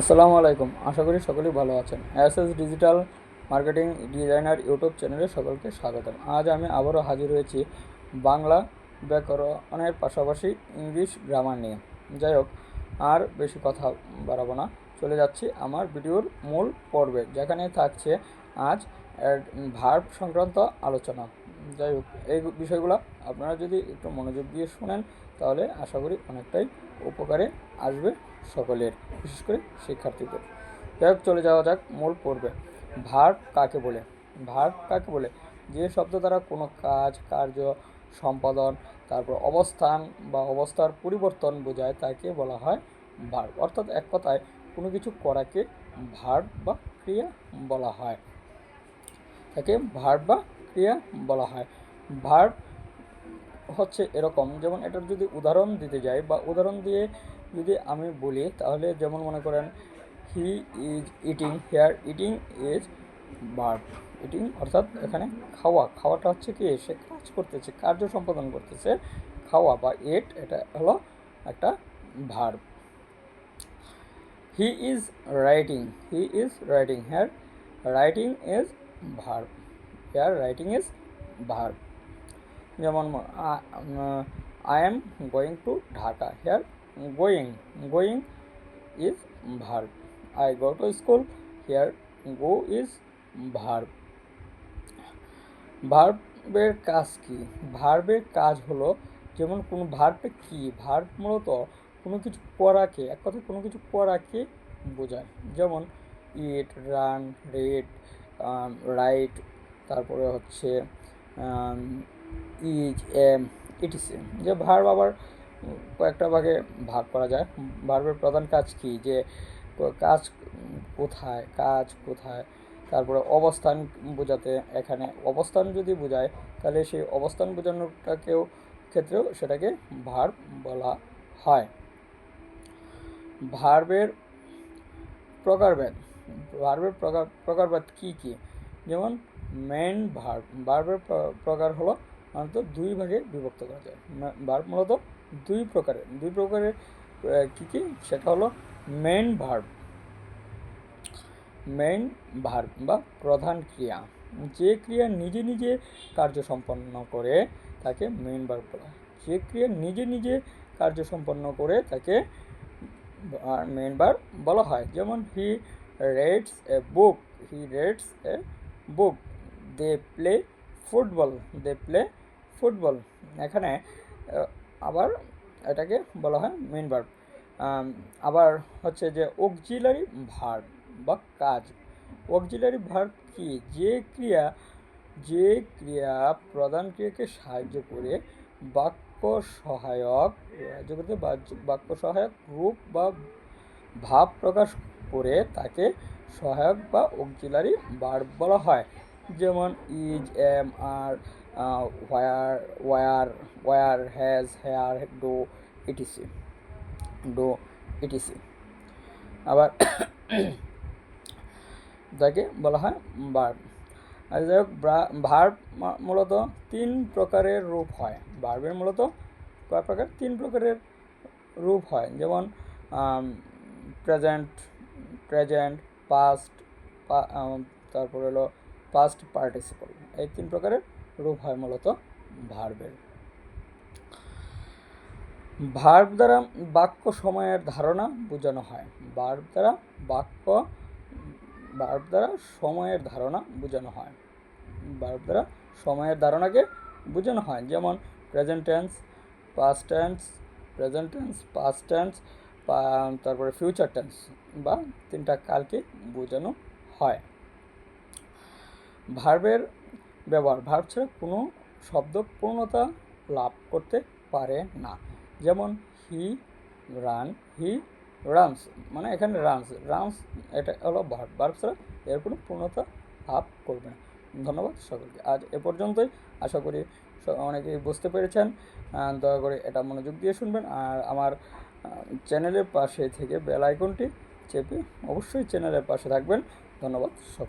আসসালামু আলাইকুম। আশা করি সকলেই ভালো আছেন। S S digital marketing designer YouTube চ্যানেলে সকলকে স্বাগতম। আজ আমি আবারও হাজির হয়েছি বাংলা ব্যাকরণের পাশাপাশি ইংলিশ গ্রামার নিয়ে। যাই হোক, আর বেশি কথা বাড়াবো না। চলে যাচ্ছি আমার ভিডিওর মূল পর্বে, যেখানে থাকছে আজ ভার্ব সংক্রান্ত আলোচনা। যাই হোক, এই বিষয়গুলো আপনারা যদি একটু মনোযোগ দিয়ে শোনেন, তাহলে আশা করি অনেকটাই উপকারে আসবে সকলের, বিশেষ করে শিক্ষার্থীদের। যাই হোক, চলে যাওয়া যাক মূল পর্বে। ভার্ব কাকে বলে? ভার্ব কাকে বলে? যে শব্দ দ্বারা কোনো কাজ, কার্য, সম্পাদন, তারপর অবস্থান বা অবস্থার পরিবর্তন বোঝায়, তাকে বলা হয় ভার্ব অর্থাৎ এক কথায় কোনো কিছু করাকে ভার্ব বা ক্রিয়া বলা হয়। তাকে ভার্ব বা ক্রিয়া বলা হয়। ভার্ব হচ্ছে এরকম, যেমন এটার যদি উদাহরণ দিতে যাই বা উদাহরণ দিয়ে যদি আমি বলি, তাহলে যেমন মনে করেন, he is eating, here eating is verb. Eating অর্থাৎ এখানে খাওয়া। খাওয়াটা হচ্ছে কি? সে কাজ করতেছে, কার্য সম্পাদন করতেছে। খাওয়া বা এট এটা হলো একটা verb. He is writing, he is writing, here writing is verb. Here writing is verb যেমন I am going to Dhaka here going going is verb I go to school here go is verb ভার্বের কাজ কি? ভার্বের কাজ হলো যেমন কোনো ভার্বটা কি? ভার্ব মূলত কোনো কিছু করাকে এক কথায় কোনো কিছু করাকে বোঝায়। যেমন ইট রান রেড রাইট তারপরে হচ্ছে ইজ, এম ইটিসি যে ভার্ব আবার কয়েকটা ভাগে ভাগ করা যায়। ভার্বের প্রধান কাজ কি? যে কাজ কোথায় কাজ কোথায়, তারপরে অবস্থান বোঝাতে। এখানে অবস্থান যদি বোঝায়, তাহলে সেই অবস্থান বোঝানোটাকেও ক্ষেত্রেও সেটাকে ভার্ব বলা হয়। ভার্বের প্রকারভেদ। ভার্বের প্রকার, প্রকারভেদ কী কী? যেমন মেন ভার্ব ভার্বের প্রকার হলো মূলত দুই ভাগে বিভক্ত করা যায়। ভার্ব মূলত দুই প্রকারের দুই প্রকারের কী কী? সেটা হলো মেন ভার্ব মেন ভার্ব বা প্রধান ক্রিয়া। যে ক্রিয়া নিজে নিজে কার্য সম্পন্ন করে, তাকে মেন ভার্ব বলা হয়। যে ক্রিয়া নিজে নিজে কার্য সম্পন্ন করে, তাকে মেন ভার্ব বলা হয়। যেমন he reads a book he reads a book they play football, they play football. এখানে আবার এটাকে বলা হয় মেন ভার্ব আবার হচ্ছে যে অক্সিলারি ভার্ব বা কাজ। অক্সিলারি ভার্ব কি? যে ক্রিয়া যে ক্রিয়া প্রধান ক্রিয়াকে সাহায্য করে বাক্য সহায়ক, সাহায্য করতে বাক্য সহায়ক রূপ বা ভাব প্রকাশ করে তাকে সহায়ক বা অক্সিলারি ভার্ব বলা হয়। যেমন is am are were were were has have do etc do etc আবার যাকে বলা হয় বার্ব আর যাই হোক ভার্ব মূলত তিন প্রকারের রূপ হয়। ভার্বের মূলত কয় প্রকার? তিন প্রকারের রূপ হয়। যেমন প্রেজেন্ট প্রেজেন্ট পাস্ট তারপরে হলো পাস্ট পার্টিসিপল এই তিন প্রকারের রূপ হয় মূলত ভার্বের ভার্ব দ্বারা বাক্য সময়ের ধারণা বোঝানো হয়। ভার্ব দ্বারা বাক্য, ভার্ব দ্বারা সময়ের ধারণা বোঝানো হয়। ভার্ব দ্বারা সময়ের ধারণাকে বোঝানো হয়। যেমন present tense past tense present tense past tense তারপরে ফিউচার টেন্স বা তিনটা কালকে বোঝানো হয়। ভার্বের ব্যবহার ভার্ব ছাড়া কোনো শব্দ পূর্ণতা লাভ করতে পারে না। যেমন হি রান হি রানস মানে এখানে রানস রানস এটা হলো ভার্ব ভার্ব ছাড়া এর কোনো পূর্ণতা লাভ করবে না। ধন্যবাদ সকলকে। আজ এ পর্যন্তই। আশা করি অনেকেই বুঝতে পেরেছেন। দয়া করে এটা মনোযোগ দিয়ে শুনবেন। আর আমার চ্যানেলের পাশে থেকে বেল আইকনটি চেপে অবশ্যই চ্যানেলের পাশে থাকবেন। ধন্যবাদ সকল